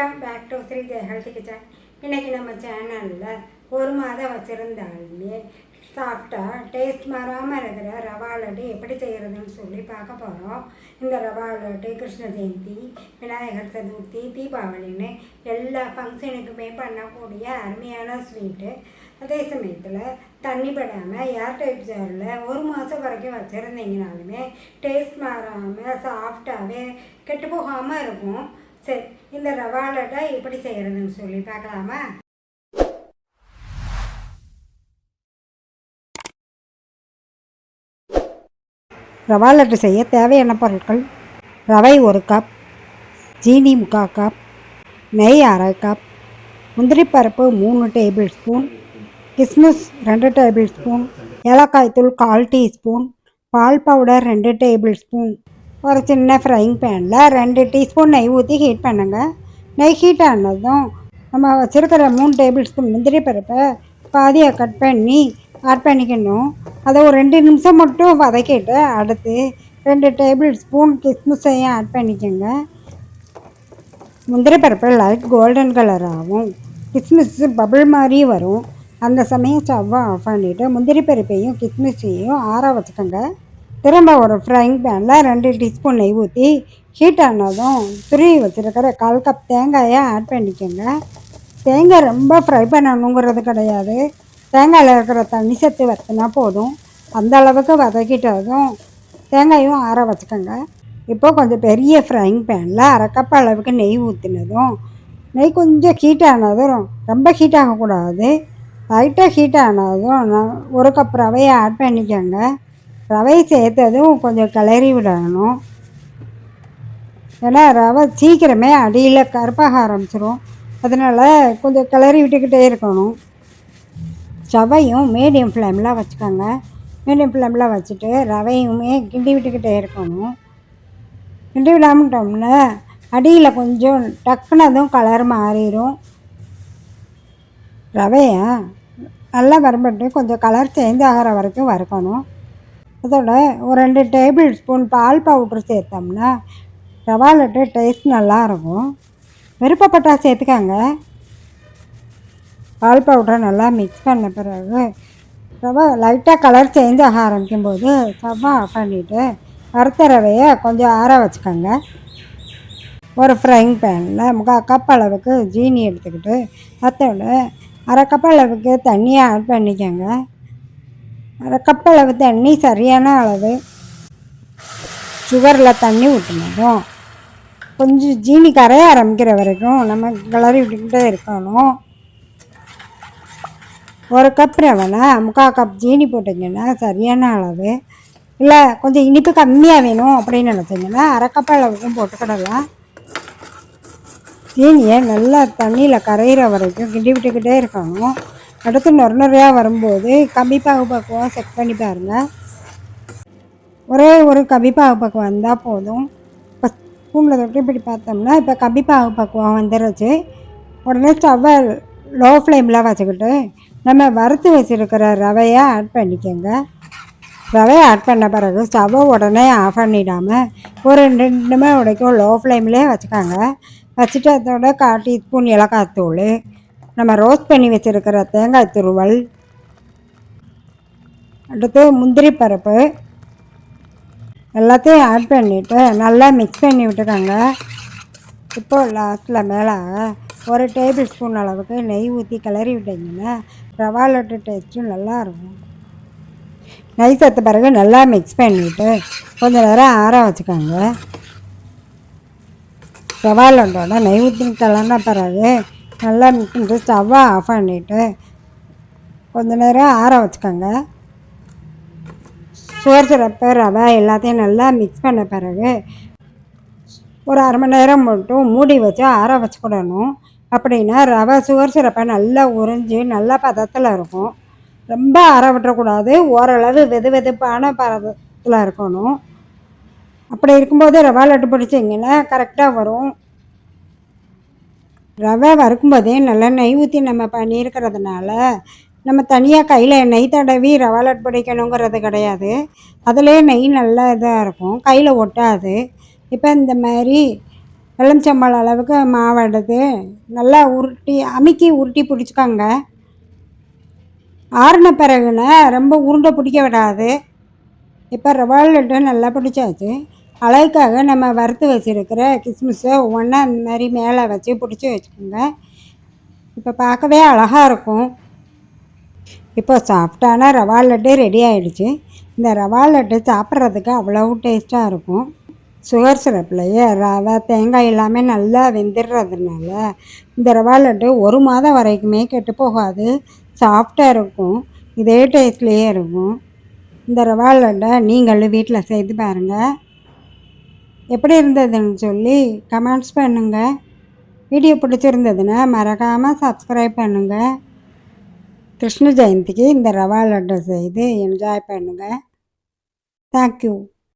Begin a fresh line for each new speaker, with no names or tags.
Welcome back to Sri Jai health kitchen இன்றைக்கி நம்ம சேனலில் ஒரு மாதம் வச்சுருந்தாலுமே சாஃப்டாக டேஸ்ட் மாறாமல் இருக்கிற ரவா லட்டு எப்படி செய்கிறதுன்னு சொல்லி பார்க்க போகிறோம் இந்த ரவா லட்டு கிருஷ்ண ஜெயந்தி விநாயகர் சதுர்த்தி தீபாவளின்னு எல்லா ஃபங்க்ஷனுக்குமே பண்ணக்கூடிய அருமையான ஸ்வீட்டு அதே சமயத்தில் தண்ணி படாமல் ஏர் டைப் ஜாரில் ஒரு மாதம் வரைக்கும் வச்சுருந்தீங்கனாலுமே டேஸ்ட் மாறாமல் சாஃப்டாகவே கெட்டு போகாமல் இருக்கும். சரி இந்த ரவா லட்டை எப்படி செய்கிறதுன்னு சொல்லி பார்க்கலாமா? ரவா லட்டு செய்ய தேவையான பொருட்கள் ரவை ஒரு கப் ஜீனி முக்கால் கப் நெய் அரை கப் முந்திரி பருப்பு மூணு டேபிள் ஸ்பூன் கிஸ்மிஸ் ரெண்டு டேபிள் ஸ்பூன் ஏலக்காய் தூள் கால் டீஸ்பூன் பால் பவுடர் ரெண்டு டேபிள் ஸ்பூன் ஒரு சின்ன ஃப்ரைங் பேனில் ரெண்டு டீஸ்பூன் நெய் ஊற்றி ஹீட் பண்ணுங்க. நெய் ஹீட் ஆனதும் நம்ம வச்சுருக்கிற மூணு டேபிள் ஸ்பூன் முந்திரி பருப்பை பாதியை கட் பண்ணி ஆட் பண்ணிக்கணும். அதை ஒரு ரெண்டு நிமிஷம் மட்டும் வதக்கிட்டு அடுத்து ரெண்டு டேபிள் ஸ்பூன் கிஸ்மிஸையும் ஆட் பண்ணிக்கோங்க. முந்திரி பருப்பு லைட் கோல்டன் கலர் ஆகும். கிஸ்மிஸ் பபிள் மாதிரி வரும். அந்த சமயம் ஸ்டவ்வை ஆஃப் பண்ணிவிட்டு முந்திரி பருப்பையும் கிஸ்மிஸையும் ஆற வச்சுக்கோங்க. திரும்ப ஒரு ஃப்ரைங் பேனில் ரெண்டு டீஸ்பூன் நெய் ஊற்றி ஹீட் ஆனதும் துருவி வச்சுருக்கிற கால் கப் தேங்காயை ஆட் பண்ணிக்கோங்க. தேங்காய் ரொம்ப ஃப்ரை பண்ணணுங்கிறது கிடையாது. தேங்காயில் இருக்கிற தண்ணி சத்து வத்தினா போதும். அந்த அளவுக்கு வதக்கிட்டதும் தேங்காயும் ஆற வச்சுக்கோங்க. இப்போ கொஞ்சம் பெரிய ஃப்ரைங் பேனில் அரை கப் அளவுக்கு நெய் ஊற்றினதும் நெய் கொஞ்சம் ஹீட் ஆனதும் ரொம்ப ஹீட் ஆகக்கூடாது. லைட்டாக ஹீட் ஆனதும் ஒரு கப் ரவையை ஆட் பண்ணிக்கோங்க. ரவை சேர்த்ததும் கொஞ்சம் கிளறி விடணும். ஏன்னா ரவை சீக்கிரமே அடியில் கருப்பாக ஆரம்பிச்சிரும். அதனால் கொஞ்சம் கிளறி விட்டுக்கிட்டே இருக்கணும். ஸ்டவ்வையும் மீடியம் ஃப்ளேமில் வச்சுக்கோங்க. மீடியம் ஃப்ளேமில் வச்சுட்டு ரவையுமே கிண்டி விட்டுக்கிட்டே இருக்கணும். கிண்டி விடாமட்டோம்னா அடியில் கொஞ்சம் டக்குனதும் கலர் மாறிடும் ரவையை நல்லா வரும்பட்டு கொஞ்சம் கலர் சேஞ்ச் ஆகிற வரைக்கும் வறுக்கணும். அதோட ஒரு ரெண்டு டேபிள் ஸ்பூன் பால் பவுட்ரு சேர்த்தோம்னா ரவா லட்டு டேஸ்ட் நல்லாயிருக்கும். விருப்பப்பட்டா சேர்த்துக்காங்க. பால் பவுடரை நல்லா மிக்ஸ் பண்ண பிறகு ரவை லைட்டாக கலர் சேஞ்ச் ஆக ஆரம்பிக்கும் போது ஸ்டவ்வை ஆஃப் பண்ணிவிட்டு வறுத்த ரவையை கொஞ்சம் ஆற வச்சுக்கோங்க. ஒரு ஃப்ரைங் பேனில் முக்கால் கப் அளவுக்கு ஜீனி எடுத்துக்கிட்டு அதோட அரை கப் அளவுக்கு தண்ணியை ஆட் பண்ணிக்கோங்க. அரை கப் அளவு தண்ணி சரியான அளவு சுகரில் தண்ணி ஊற்றினதும் கொஞ்சம் ஜீனி கரைய ஆரம்பிக்கிற வரைக்கும் நம்ம கிளறி விட்டுக்கிட்டே இருக்கணும். ஒரு கப் ரவனை முக்கால் கப் ஜீனி போட்டிங்கன்னா சரியான அளவு. இல்லை கொஞ்சம் இனிப்பு கம்மியாக வேணும் அப்படின்னு நினச்சிங்கன்னா அரை கப் அளவுக்கும் போட்டுக்கிடலாம். ஜீனியை நல்லா தண்ணியில் கரையிற வரைக்கும் கிண்டி விட்டுக்கிட்டே இருக்கணும். அடுத்து நொறு நொறையாக வரும்போது கம்பி பாகு பக்குவம் செக் பண்ணி பாருங்கள் ஒரே ஒரு கம்பி பாகு பக்குவம் வந்தால் போதும். இப்போ ஸ்பூனில் தொட்டு இப்படி பார்த்தோம்னா இப்போ கம்பி பாகு பக்குவம் வந்துருச்சு. உடனே ஸ்டவ்வை லோ ஃப்ளேமில் வச்சுக்கிட்டு நம்ம வறுத்து வச்சுருக்கிற ரவையை ஆட் பண்ணிக்கோங்க. ரவையை ஆட் பண்ண பிறகு ஸ்டவ்வை உடனே ஆஃப் பண்ணிடாமல் ஒரு ரெண்டு நிமிடம் உடைக்கும் லோ ஃப்ளேம்லேயே வச்சுக்கோங்க. வச்சுட்டு அதோட கால் டீஸ்பூன் ஏலக்காய்த்தூள் நம்ம ரோஸ்ட் பண்ணி வச்சுருக்கிற தேங்காய் துருவல் அடுத்து முந்திரி பருப்பு எல்லாத்தையும் ஆட் பண்ணிவிட்டு நல்லா மிக்ஸ் பண்ணி விட்டுக்கோங்க. இப்போ லாஸ்ட்டில் மேலே ஒரு டேபிள் ஸ்பூன் அளவுக்கு நெய் ஊற்றி கிளறி விட்டிங்கன்னா ரவா லட்டு டேஸ்ட்டும் நல்லாயிருக்கும் நெய் சேர்த்த பிறகு நல்லா மிக்ஸ் பண்ணிவிட்டு கொஞ்சம் நேரம் ஆற வச்சுக்கோங்க. ரவா லட்டோட நெய் ஊற்றி கிளறின பிறகு நல்லா மிக்ஸ் ஸ்டவ்வை ஆஃப் பண்ணிவிட்டு கொஞ்ச நேரம் ஆற வச்சுக்கோங்க. சுகர் சிறப்பு ரவை எல்லாத்தையும் நல்லா மிக்ஸ் பண்ண பிறகு ஒரு அரை மணி நேரம் மட்டும் மூடி வச்சு ஆற வச்சுக்கிடணும். அப்படின்னா ரவை சுகர் சிறப்பை நல்லா உறிஞ்சி நல்லா பதத்தில் இருக்கும். ரொம்ப ஆற விட்டுறக்கூடாது ஓரளவு வெது வெதுப்பான பதத்தில் இருக்கணும். அப்படி இருக்கும்போது ரவா லட்டு பிடிச்சிங்கன்னா கரெக்டாக வரும். ரவை வறுக்கும்போதே நல்லா நெய் ஊற்றி நம்ம பண்ணியிருக்கிறதுனால நம்ம தனியாக கையில் நெய் தடவி ரவா லட்டு பிடிக்கணுங்கிறது கிடையாது. அதிலே நெய் நல்லா இதாக இருக்கும். கையில் ஒட்டாது. இப்போ இந்த மாதிரி எலுமிச்சம்பழம் அளவுக்கு மாவு எடுத்து நல்லா உருட்டி அமுக்கி உருட்டி பிடிச்சிக்கோங்க. ஆறின பிறகுன ரொம்ப உருண்டை பிடிக்க விடாது. இப்போ ரவா லட்டு நல்லா பிடிச்சாச்சு. அழகுக்காக நம்ம வறுத்து வச்சுருக்கிற கிஸ்மிஸை ஒவ்வொன்றா இந்த மாதிரி மேலே வச்சு பிடிச்சி வச்சுக்கோங்க. இப்போ பார்க்கவே அழகாக இருக்கும். இப்போ சாஃப்டான ரவா லட்டு ரெடி ஆகிடுச்சு இந்த ரவா லட்டு சாப்பிட்றதுக்கு அவ்வளோ டேஸ்ட்டாக இருக்கும். சுகர் சிரப்லையே ரவை தேங்காய் எல்லாமே நல்லா வெந்துடுறதுனால இந்த ரவா லட்டு ஒரு மாதம் வரைக்குமே கெட்டு போகாது. சாஃப்டாக இருக்கும். இதே டேஸ்ட்லேயே இருக்கும். இந்த ரவா லட்டை நீங்களும் வீட்டில் செய்து பாருங்கள் எப்படி இருந்ததுன்னு சொல்லி கமெண்ட்ஸ் பண்ணுங்கள் வீடியோ பிடிச்சிருந்ததுன்னா மறக்காமல் சப்ஸ்கிரைப் பண்ணுங்கள் கிருஷ்ண ஜெயந்திக்கு இந்த ரவா லட்டு செய்து என்ஜாய் பண்ணுங்கள் தேங்க்யூ